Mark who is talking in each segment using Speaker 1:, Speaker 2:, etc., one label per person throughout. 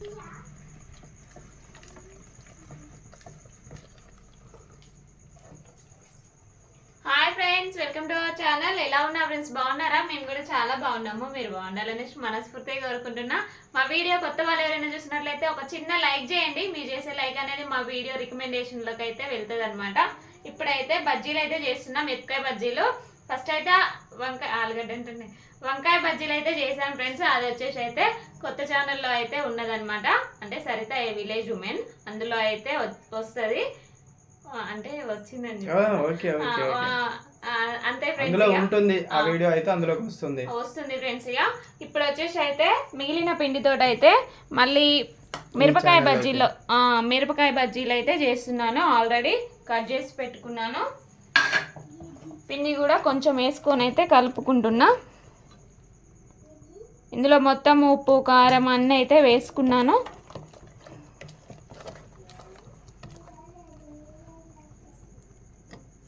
Speaker 1: Hi friends welcome to our channel ఎలా ఉన్నా friends బాగున్నారా? మేము కూడా చాలా బాగున్నాము. మీరు బాగుండాలని మనస్ఫూర్తిగా కోరుకుంటున్నా. మా వీడియో కొత్త వాళ్ళు ఎవరైనా చూసినట్లయితే ఒక చిన్న లైక్ చేయండి. మీరు చేసే లైక్ అనేది మా వీడియో రికమెండేషన్లోకి అయితే వెళ్తుంది అనమాట ఇప్పుడైతే బజ్జీలు అయితే చేస్తున్నాం మిరపకాయ బజ్జీలు. ఫస్ట్ అయితే వంకాయ ఆలుగడ్డ అంటున్నాయి వంకాయ బజ్జీలు అయితే చేశాను ఫ్రెండ్స్ అది వచ్చేసి అయితే కొత్త ఛానల్లో అయితే ఉన్నదన్నమాట. అంటే సరిత ఏ విలేజ్ ఉమెన్ అందులో అయితే వస్తుంది. అంటే వచ్చిందండి. అంతే ఫ్రెండ్స్.
Speaker 2: ఉంటుంది ఆ. వీడియో అయితే అందులోకి వస్తుంది.
Speaker 1: వస్తుంది ఫ్రెండ్స్ ఇక ఇప్పుడు వచ్చేసి అయితే మిగిలిన పిండితో అయితే మళ్ళీ మిరపకాయ బజ్జీలో మిరపకాయ బజ్జీలు అయితే చేస్తున్నాను. ఆల్రెడీ కట్ చేసి పెట్టుకున్నాను. పిండి కూడా కొంచెం వేసుకొని అయితే కలుపుకుంటున్నా. ఇందులో మొత్తం ఉప్పు కారం అన్నీ అయితే వేసుకున్నాను.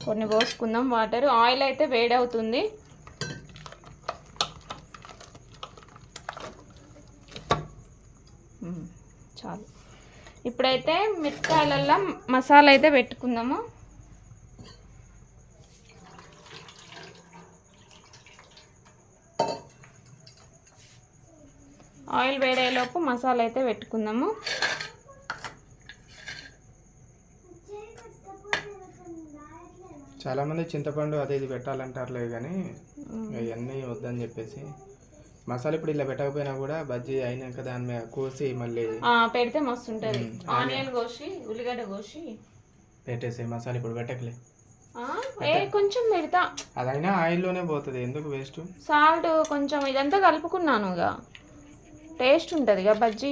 Speaker 1: కొన్ని పోసుకుందాం. వాటర్ ఆయిల్ అయితే వేడవుతుంది. అవుతుంది చాలు. ఇప్పుడైతే మిరపకాయలల్లో మసాలా అయితే పెట్టుకుందాము. ఆయిల్ వేడేలోపు మసాలా అయితే పెట్టుకుందాము.
Speaker 2: చాలా మంది చింతపండు అది ఇది పెట్టాలంటారులే కానీ ఇవన్నీ వద్దని చెప్పేసి మసాలా ఇప్పుడు ఇలా పెట్టకపోయినా కూడా బజ్జీ అయినాక దాని మీద కోసి మళ్ళీ
Speaker 1: పెడితే మస్తు ఉంటుంది. ఆనియన్ కోసి ఉల్లిగడ్డ కోసి.
Speaker 2: పెట్టేసి మసాలా ఇప్పుడు పెట్టకలే.
Speaker 1: ఏ కొంచెం పెడతా.
Speaker 2: అదైనా ఆయిల్లోనే పోతుంది ఎందుకు వేస్ట్
Speaker 1: సాల్ట్ కొంచెం ఇదంతా కలుపుకున్నాను ఇక టేస్ట్ ఉంటుంది ఇక బజ్జీ?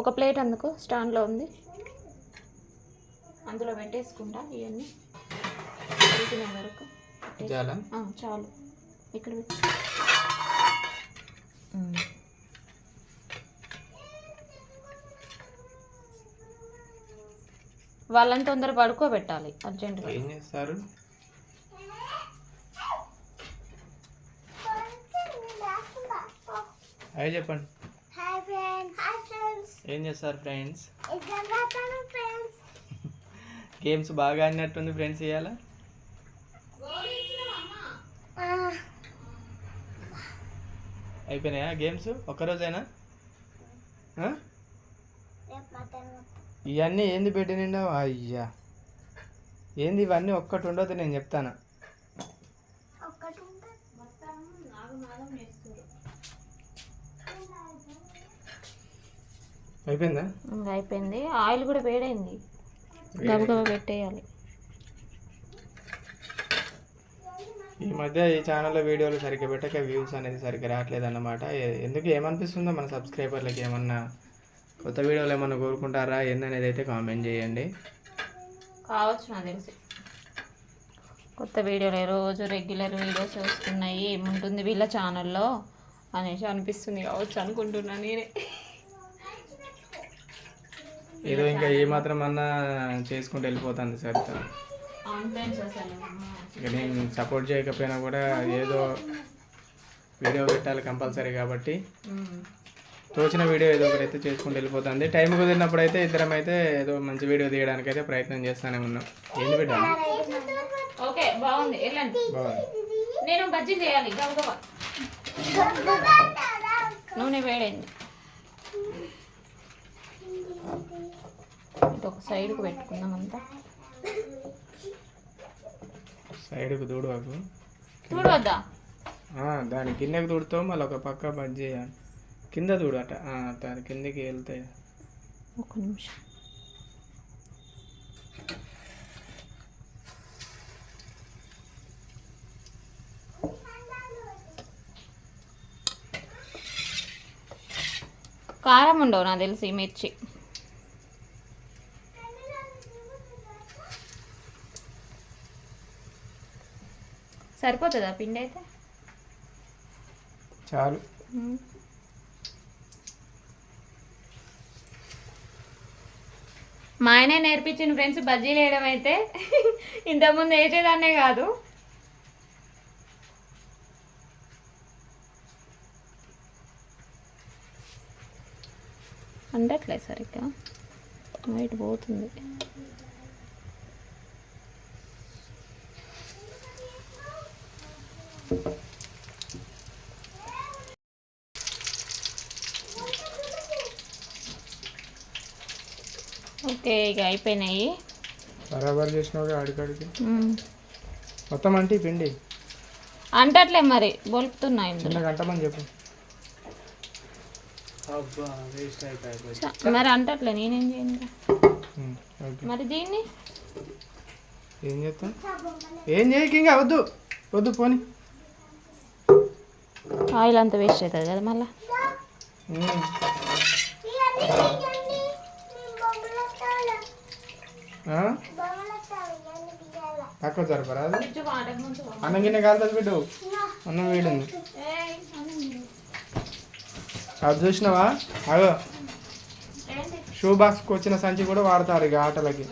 Speaker 1: ఒక ప్లేట్ అందుకు స్టాండ్లో ఉంది. అందులో పెట్టేసుకుంటా ఇవన్నీ. ఉడికిన వరకు
Speaker 2: చాలా.
Speaker 1: ఇక్కడ. వాళ్ళని తొందర పడుకోబెట్టాలి అర్జెంటుగా
Speaker 2: ఏం చేస్తారు? అవి చెప్పండి.
Speaker 3: Hi friends. Hi friends.
Speaker 2: ఏం చేస్తారు ఫ్రెండ్స్?
Speaker 3: ఎగ్జామ్ రాస్తాను ఫ్రెండ్స్.
Speaker 2: గేమ్స్ బాగా ఆడినట్టుంది ఫ్రెండ్స్ ఇవాళ అయిపోయినాయా గేమ్స్? ఒక్కరోజేనా ఇవన్నీ ఏంది పెట్టి నిండా? అయ్యా. ఏంది ఇవన్నీ ఒక్కటి ఉండదు నేను చెప్తాను. అయిపోయిందా?
Speaker 1: ఇంకా అయిపోయింది. ఆయిల్ కూడా వేడైంది. గబగబా పెట్టేయాలి.
Speaker 2: ఈ మధ్య ఈ ఛానల్లో వీడియోలు సరిగ్గా పెట్టక వ్యూస్ అనేది సరిగ్గా రావట్లేదు అన్నమాట ఎందుకు ఏమనిపిస్తుందో మన సబ్స్క్రైబర్లకి ఏమన్నా కొత్త వీడియోలు ఏమన్నా కోరుకుంటారా? ఏందనేది అయితే కామెంట్ చేయండి.
Speaker 1: కావచ్చు నాకు తెలిసి. కొత్త వీడియోలు రోజు రెగ్యులర్ వీడియోస్ వస్తున్నాయి. ఏముంటుంది వీళ్ళ ఛానల్లో అనేసి అనిపిస్తుంది కావచ్చు అనుకుంటున్నా నేనే.
Speaker 2: ఏదో ఇంకా ఏ మాత్రం అన్నా చేసుకుంటూ వెళ్ళిపోతుంది ఇక నేను సపోర్ట్ చేయకపోయినా కూడా ఏదో వీడియో పెట్టాలి కంపల్సరీ కాబట్టి. తోచిన వీడియో ఏదో ఒకటి అయితే చేసుకుంటూ వెళ్ళిపోతుంది టైం కుదిరినప్పుడు అయితే ఇద్దరం అయితే ఏదో మంచి వీడియో తీయడానికి అయితే ప్రయత్నం చేస్తానే ఉన్నాం. ఏంది బిడ్డ?
Speaker 1: ఓకే బాగుంది. నేను బజ్జీ చేయాలి. నూనె వేడైంది. ఒక సైడ్కి పెట్టుకుందాం అంతా.
Speaker 2: సైడ్కు దూడవాకు
Speaker 1: చూడవద్దా
Speaker 2: ఆ, దాని కిందకి దూడుతావు మళ్ళీ ఒక పక్క బంద్ చేయాలి. కింద దూడట ఆ, దాని కిందకి వెళ్తాయి
Speaker 1: ఒక నిమిషం. కారం ఉండవు నాకు తెలిసి మిర్చి. సరిపోతుందా పిండి అయితే?
Speaker 2: చాలు.
Speaker 1: మా ఆయనే నేర్పించిన ఫ్రెండ్స్ బజ్జీలు వేయడం అయితే. ఇంతకుముందు వేసేదాన్నే కాదు. అందట్లేదు సరిగ్గా. వైట్ పోతుంది. ఓకే ఇక అయిపోయినాయి.
Speaker 2: బరాబర్ చేసినావు ఆడికాడికి? మొత్తం అంటే ఈ పిండి?
Speaker 1: అంటట్లే మరి బొలుపుతున్నాయి
Speaker 2: గంటమని చెప్పు.
Speaker 1: మరి అంటట్లే నేనేం చేయను
Speaker 2: ఓకే.
Speaker 1: మరి దీన్ని?
Speaker 2: ఏం చేస్తాం? ఏం చేయకి ఇంకా వద్దు. వద్దు పోని.
Speaker 1: ఆయిల్ అంతా వేస్ట్ అవుతుంది కదా మళ్ళీ?
Speaker 2: తక్కువ సరిపరాదు అన్నం గిన్నె కాలుతుంది బిడ్డు. అన్నం వేడింది. అది చూసినావా? అగో. షూ బాక్స్కి వచ్చిన సంచి కూడా వాడతారు ఇక ఆటలకి.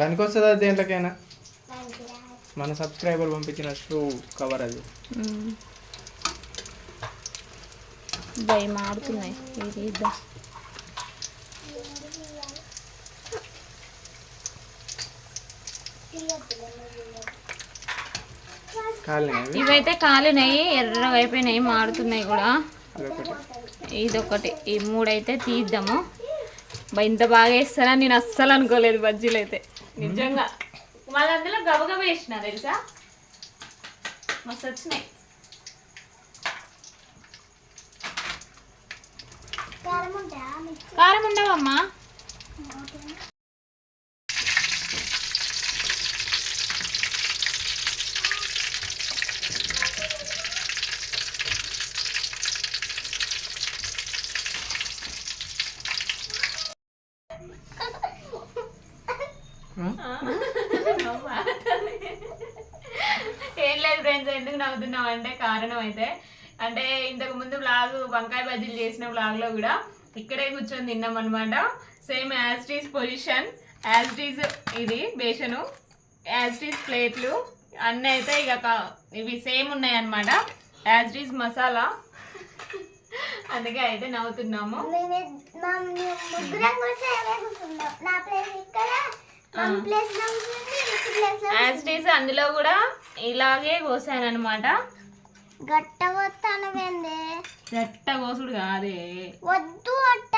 Speaker 2: దానికి వస్తుంది అది దేంట్లోకైనా. మన సబ్స్క్రైబర్ పంపించిన షూ కవర్ అది.
Speaker 1: భయం ఆడుతున్నాయి. ఇది ఇద్దాం. ఇవైతే కాలినాయి ఎర్రగా అయిపోయినాయి మాడుతున్నాయి కూడా ఇదొకటి. ఈ మూడైతే తీద్దాము. బా ఇంత బాగా వేస్తారని నేను అస్సలు అనుకోలేదు బజ్జీలు అయితే. నిజంగా. మళ్ళీ అందులో గబగబ వేసిన తెలుసా? మస్తు వచ్చినాయి.
Speaker 3: కారం
Speaker 1: ఉండవమ్మా. ఏం లేదు ఫ్రెండ్స్ ఎందుకు నవ్వుతున్నాం అంటే కారణం అయితే అంటే ఇంతకు ముందు బ్లాగ్ వంకాయ బజ్జీలు చేసిన బ్లాగ్లో కూడా ఇక్కడే కూర్చొని తిన్నాం అనమాట same as it is position as it is ఇది బేషను యాజ్టీస్ ప్లేట్లు అన్నీ అయితే ఇక ఇవి సేమ్ ఉన్నాయి అనమాట యాజ్టీస్ మసాలా అందుకే అయితే నవ్వుతున్నాము. యాజ్టీస్ అందులో కూడా ఇలాగే కోసాను అనమాట
Speaker 3: గట్ట వస్తాను వెందే
Speaker 1: చెట్ట కోసుడు కాదే.
Speaker 3: వద్దు అట్ట.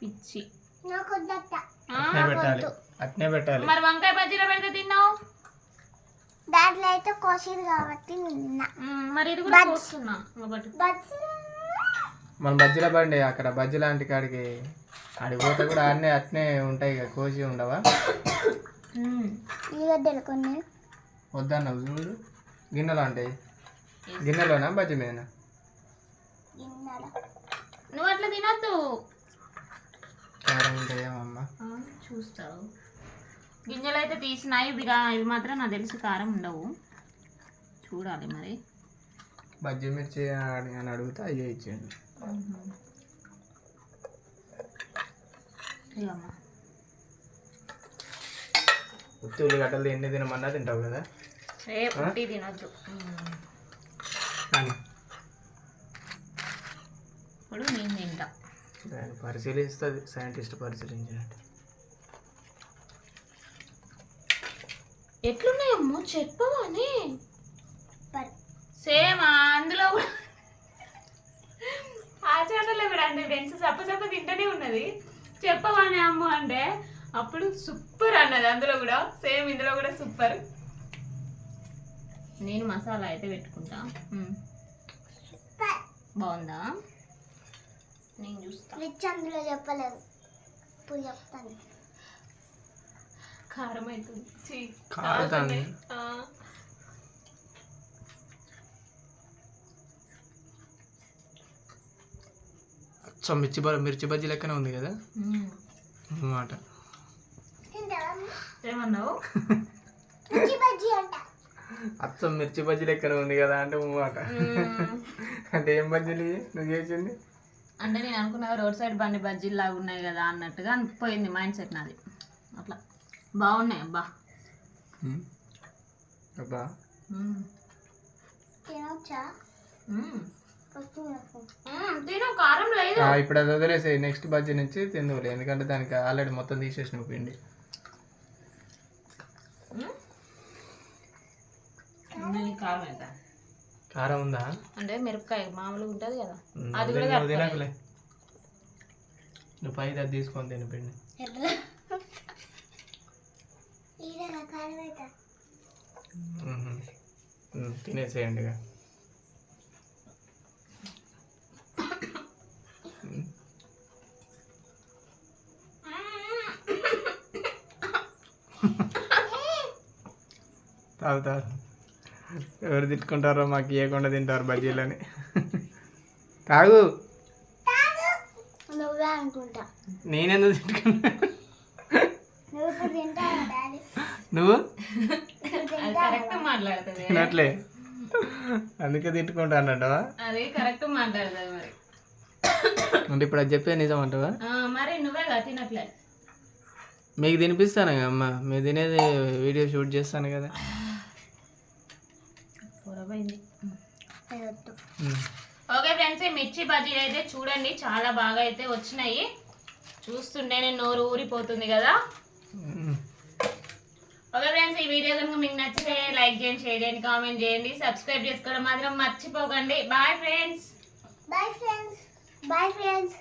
Speaker 1: పిచ్చి.
Speaker 3: నాకు వద్దట్ట
Speaker 2: అట్నే పెట్టాలి. అట్నే పెట్టాలి.
Speaker 1: మరి వంకాయ బజ్జీలో పెడితే తిన్నావు?
Speaker 3: దాంట్లో అయితే కోసిరు కాబట్టి నిన్న
Speaker 1: మరి ఇది కూడా కోస్తున్నా.
Speaker 3: బస్
Speaker 2: మన బజ్జీల బండి అక్కడ బజ్జీ లాంటి కాడికి ఆడికి పోతే కూడా అన్నీ అట్నే ఉంటాయి ఇక కోసి ఉండవా?
Speaker 1: మ్మ్.
Speaker 3: ఉల్లిగడ్డలు కొన్ని
Speaker 2: వద్దన్నావు చూడు. గిన్నెలో ఉంటాయి గిన్నెలోనా బజ్జీ మీదనా?
Speaker 3: గిన్నెల.
Speaker 1: నువ్వు అట్లా తినొద్దు.
Speaker 2: కారం ఉంటాయేమమ్మ
Speaker 1: చూస్తావు. గింజలు అయితే తీసినాయి ఇవి ఇవి మాత్రం నాకు తెలిసి కారం ఉండవు. చూడాలి మరి.
Speaker 2: బజ్జీ మిర్చి అని అని అడిగితే అయ్యే ఇచ్చేయండి. ఉత్తి ఉల్లిగడ్డలు ఎన్ని తినమన్నా తింటావు కదా?
Speaker 1: తినొద్దు.
Speaker 2: కానీ
Speaker 1: ఇప్పుడు నేను తింటా.
Speaker 2: దాన్ని పరిశీలిస్తుంది సైంటిస్ట్ పరిశీలించినట్టు.
Speaker 1: ఎట్లున్నాయమ్మో చెప్పవని. సేమ్ అందులో కూడా. ఆ ఛానల్లో కూడా అంతే ఫ్రెండ్స్ సప్ప సప్ప తింటూనే ఉన్నది. చెప్పవాని అమ్మ అంటే అప్పుడు సూపర్ అన్నది అందులో కూడా. సేమ్ ఇందులో కూడా సూపర్. నేను మసాలా అయితే పెట్టుకుంటా. బాగుందా? నేను చూస్తా.
Speaker 3: రిచ్ అందులో చెప్పలేదు. ఇప్పుడు చెప్తాను.
Speaker 1: కారం అవుతుంది.
Speaker 2: సో మిర్చి బ మిర్చి బజ్జీ లెక్కనే ఉంది కదా. అన్నమాట.
Speaker 1: ఏమన్నావు?
Speaker 3: మిర్చి బజ్జీ అంట.
Speaker 2: అచ్చం మిర్చి బజ్జీ లెక్కనే ఉంది కదా అంటే మాట. అంటే. ఏం బజ్జీలు? నువ్వు చేసింది?
Speaker 1: అంటే నేను అనుకున్నా రోడ్ సైడ్ బండి బజ్జీలు లాగా ఉన్నాయి కదా అన్నట్టుగా అనిపోయింది మైండ్ సెట్ నాది. అట్లా. బాగున్నాయి అబ్బా.
Speaker 2: అబ్బా.
Speaker 1: తిను కారం లేదు.
Speaker 2: ఆ, ఇప్పుడు అది వదిలేసి నెక్స్ట్ బజ్జీ నుంచి తిందువులే ఎందుకంటే దానికి ఆల్రెడీ మొత్తం తీసేసిన పిండి
Speaker 1: దీనికి కారం అవుతా
Speaker 2: కారం ఉందా?
Speaker 1: అంటే మిరపకాయ మామూలుగా ఉంటుంది కదా. అది కూడా
Speaker 2: నువ్వు తినకులే నువ్వు పైది అది తీసుకొని తిను పిండి. తినేసేయండి ఇక ఉమ్. తాగు తాగు. ఎవరు తిట్టుకుంటారో మాకు ఇవ్వకుండా తింటారు బజ్జీలని. తాగు.
Speaker 3: నువ్వే అనుకుంటా.
Speaker 2: నేనెందుకు తిట్టుకున్నా?
Speaker 3: నువ్వు ఇప్పుడు తింటావా డాడీ?
Speaker 2: నువ్వు?
Speaker 1: అది కరెక్ట్ మాట్లాడుతుంది.
Speaker 2: తినట్లే. అందుకే తిట్టుకుంటా అన్నట్టవా
Speaker 1: అది కరెక్ట్ మాట్లాడుతుంది మరి.
Speaker 2: అంటే ఇప్పుడు అది చెప్పే నిజం అంటావా?
Speaker 1: ఆ, మరి నువ్వే కదా తినట్లే.
Speaker 2: మీకు తినిపిస్తాను కదా అమ్మ. మీరు తినేది వీడియో షూట్ చేస్తాను కదా
Speaker 1: పొరపోయింది
Speaker 3: అది వద్దు
Speaker 2: ఉమ్.
Speaker 1: ఓకే ఫ్రెండ్స్ ఈ మిర్చి బజ్జీలు అయితే చూడండి చాలా బాగా అయితే వచ్చినాయి. చూస్తుంటేనే నోరు ఊరిపోతుంది కదా. ఓకే ఫ్రెండ్స్ ఈ వీడియో కనుక మీకు నచ్చితే లైక్ చేయండి షేర్ చేయండి కామెంట్ చేయండి సబ్స్క్రైబ్ చేసుకోవడం మాత్రం మర్చిపోకండి. Bye friends
Speaker 3: bye friends bye friends